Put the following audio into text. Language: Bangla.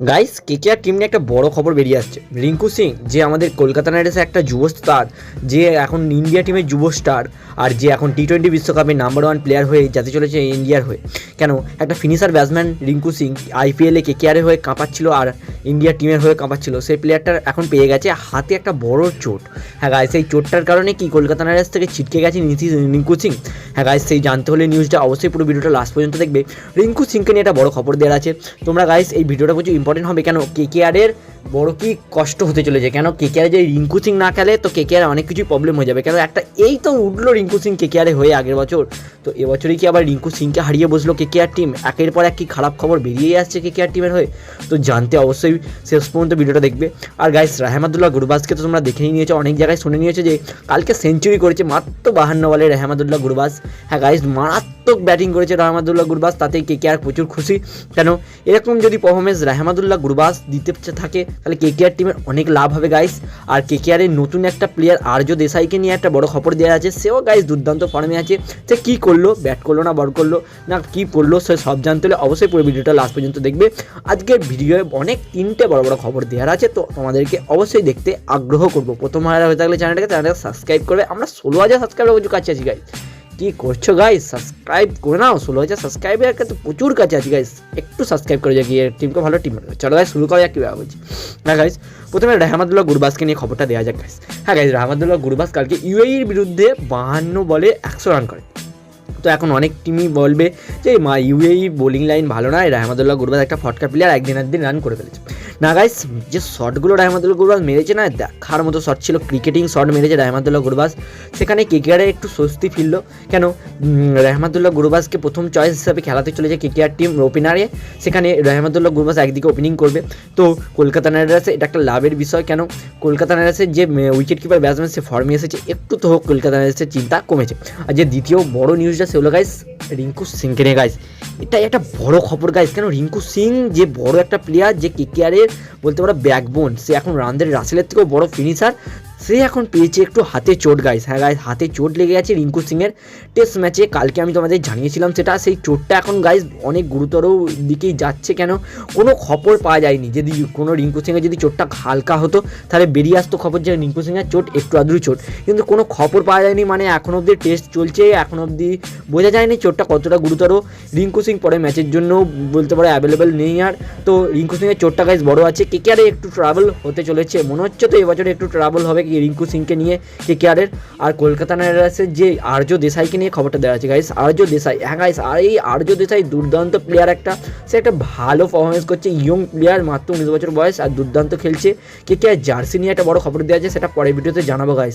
গাইস কেকেআর টিম নিয়ে একটা বড় খবর বেরিয়ে আসছে। রিঙ্কু সিং, যে আমাদের কলকাতা নাইট রাইডার্সের একটা যুব স্টার যে এখন ইন্ডিয়া টিমের যুব স্টার আর যে এখন টি টোয়েন্টি বিশ্বকাপে নাম্বার ওয়ান প্লেয়ার হয়ে যাতে চলেছে ইন্ডিয়ার হয়ে। কেন? একটা ফিনিশার ব্যাটসম্যান রিঙ্কু সিং আইপিএলে কেকেআরের হয়ে কাঁপাচ্ছিল আর ইন্ডিয়া টিমের হয়ে কাঁপাচ্ছিল। সেই প্লেয়ারটার এখন পেয়ে গেছে হাতে একটা বড় চোট। হ্যাঁ গাইস এই চোটটার কারণে কি কলকাতা নাইট রাইডার্স থেকে ছিটকে গেছে নীতি রিঙ্কু সিং হ্যাঁ গাইস সেই জানতে হলে নিউজটা অবশ্যই পুরো ভিডিওটা লাস্ট পর্যন্ত দেখবে। রিঙ্কু সিংকে নিয়ে একটা বড় খবর দেওয়া আছে। তোমরা গাইস এই ভিডিওটা প্রচুর ইম্পর্টেন্ট হবে কেন? কেকেআরের বড় কি কষ্ট হতে চলেছে? কেন কেকেআর যে রিঙ্কু সিং না খেলে তো কেকেআর অনেক কিছুই প্রবলেম হয়ে যাবে। কেন একটা এই তো উঠল রিঙ্কু সিং কে কেকেআরে হয়ে আগের বছর। তো এবছরই কি আবার রিঙ্কু সিংকে হারিয়ে বসল কে কেকেআর টিম একের পর এক কি খারাপ খবর বেরিয়ে আসছে কেকেআর টিমের হয়ে? তো জানতে অবশ্যই শেষ পর্যন্ত ভিডিওটা দেখবে। আর গাইস রাহমাদুল্লাহ গুরবাজকে তো তোমরা দেখেই নিয়েছো, অনেক জায়গায় শুনে নিয়েছো যে কালকে সেঞ্চুরি করেছে মাত্র বাহান্ন বলে রেহমাদুল্লাহ গুরবাজ। হ্যাঁ গাইস মারাত্মক ব্যাটিং করেছে রহমাদুল্লাহ গুরবাজ, তাতেই কেকেআর প্রচুর খুশি। কেন? এরকম যদি পারফরমেন্স রাহমাদুল্লাহ গুরবাজ দিতে থাকে তাহলে কেকেআর টিমের অনেক লাভ হবে গাইস আর কেকেআরের নতুন একটা প্লেয়ার আর্য দেশাইকে নিয়ে একটা বড় খবর দেওয়া আছে, সেও গাইস দুর্দান্ত ফর্মে আছে। সে কী করল? ব্যাট করল না বল করল? না কী করল সে সব জানতে হলে অবশ্যই পুরো ভিডিওটা লাস্ট পর্যন্ত দেখবে। আজকের ভিডিওয়ে অনেক তিনটে বড় বড় খবর দেওয়ার আছে, তো তোমাদেরকে অবশ্যই দেখতে আগ্রহ করব। প্রথম হয়ে থাকলে চ্যানেলটাকে চ্যানেলটাকে সাবস্ক্রাইব করবে। আমরা ষোলো হাজার সাবস্ক্রাইবার কিছু কাছে আছি গাইস কি করছ গাইস সাবস্ক্রাইব করে নাও, ষোলো হাজার সাবস্ক্রাইবের তো প্রচুর কাছে আছি গাইস একটু সাবস্ক্রাইব করে যাক টিমকে ভালো টিম চলো গাইস শুরু করা যাক কীভাবে বলছি হ্যাঁ গাইস প্রথমে রাহমাদুল্লাহ গুরবাসকে নিয়ে খবরটা দেওয়া যাক গাইস হ্যাঁ গাইস রাহমাদুল্লাহ গুরবাজ কালকে ইউএইর বিরুদ্ধে বাহান্ন বলে একশো রান করে। তো এখন অনেক টিমই বলবে যে, মা ইউএই বোলিং লাইন ভালো নয়। রাহমাদুল্লাহ গুরবাজ একটা ফটকা প্লেয়ার একদিন একদিন রান করে ফেলেছে। না গাইস যে শটগুলো রাহমাদুল্লাহ গুরবাজ মেরেছে না, দেখার মতো শট ছিল ক্রিকেটিং শট মেরেছে রাহমাদুল্লাহ গুরবাজ সেখানে কেকেআরের একটু স্বস্তি ফিরল। কেন? রাহমাদুল্লাহ গুরবাজকে প্রথম চয়েস হিসাবে খেলাতে চলেছে কেকেআর টিম ওপেনারে সেখানে রাহমাদুল্লাহ গুরবাজ একদিকে ওপেনিং করবে। তো কলকাতা নাইট রাইডার্সে এটা একটা লাভের বিষয়, কেন? কলকাতা নাইট রাইডার্সের যে উইকেট কিপার ব্যাটসম্যান সে ফর্মে এসেছে, একটু তো হোক কলকাতা নাইট রাইডার্সের চিন্তা কমেছে। আর যে দ্বিতীয় বড় নিউজটা সেগুলো গাইস রিঙ্কু সিংকে নিয়ে গাইস এটাই একটা বড় খবর গাইস কেন? রিঙ্কু সিং যে বড় একটা প্লেয়ার যে কেকেআরের বলতে পারো ব্যাকবোন সে এখন রানদের রাসেলের থেকেও বড় ফিনিশার সে এখন পেয়েছে একটু হাতে চোট গাইস হ্যাঁ গাইস হাতে চোট লেগে গেছে রিঙ্কু সিংয়ের টেস্ট ম্যাচে কালকে আমি তোমাদের জানিয়েছিলাম সেটা। সেই চোটটা এখন গাইস অনেক গুরুতর দিকেই যাচ্ছে কেন? কোনো খবর পাওয়া যায়নি। যদি কোনো রিঙ্কু সিংয়ের যদি চোটটা হালকা হতো, তাহলে বেরিয়ে আসতো খবর যে রিঙ্কু সিংয়ের চোট, একটু আদ্রু চোট। কিন্তু কোনো খবর পাওয়া যায়নি মানে এখন অবধি টেস্ট চলছে। এখন অবধি বোঝা যায়নি চোটটা কতটা গুরুতর। রিঙ্কু সিং পরে ম্যাচের জন্য বলতে পারে অ্যাভেলেবেল নেই আর। তো রিঙ্কু সিংয়ের চোটটা গাইস বড় আছে। কেকেআরে একটু ট্রাভেল হতে চলেছে। মনে হচ্ছে তো এবছরে একটু ট্রাভেল হবে কি রিঙ্কু সিংকে নিয়ে কে কেয়ারের আর কলকাতা নাইট রাইডার্সের যে আর্য দেশাইকে নিয়ে খবরটা দেওয়া আছে গাইস আর্য দেশাই হ্যাঁ গাইস আর এই আর্য দেশাই দুর্দান্ত প্লেয়ার একটা, সে একটা ভালো পারফরমেন্স করছে ইয়ং প্লেয়ার মাত্র উনিশ বছর বয়স আর দুর্দান্ত খেলছে। কে কে জার্সি নিয়ে একটা বড় খবর দেওয়া আছে সেটা পরের ভিডিওতে জানাব গাইস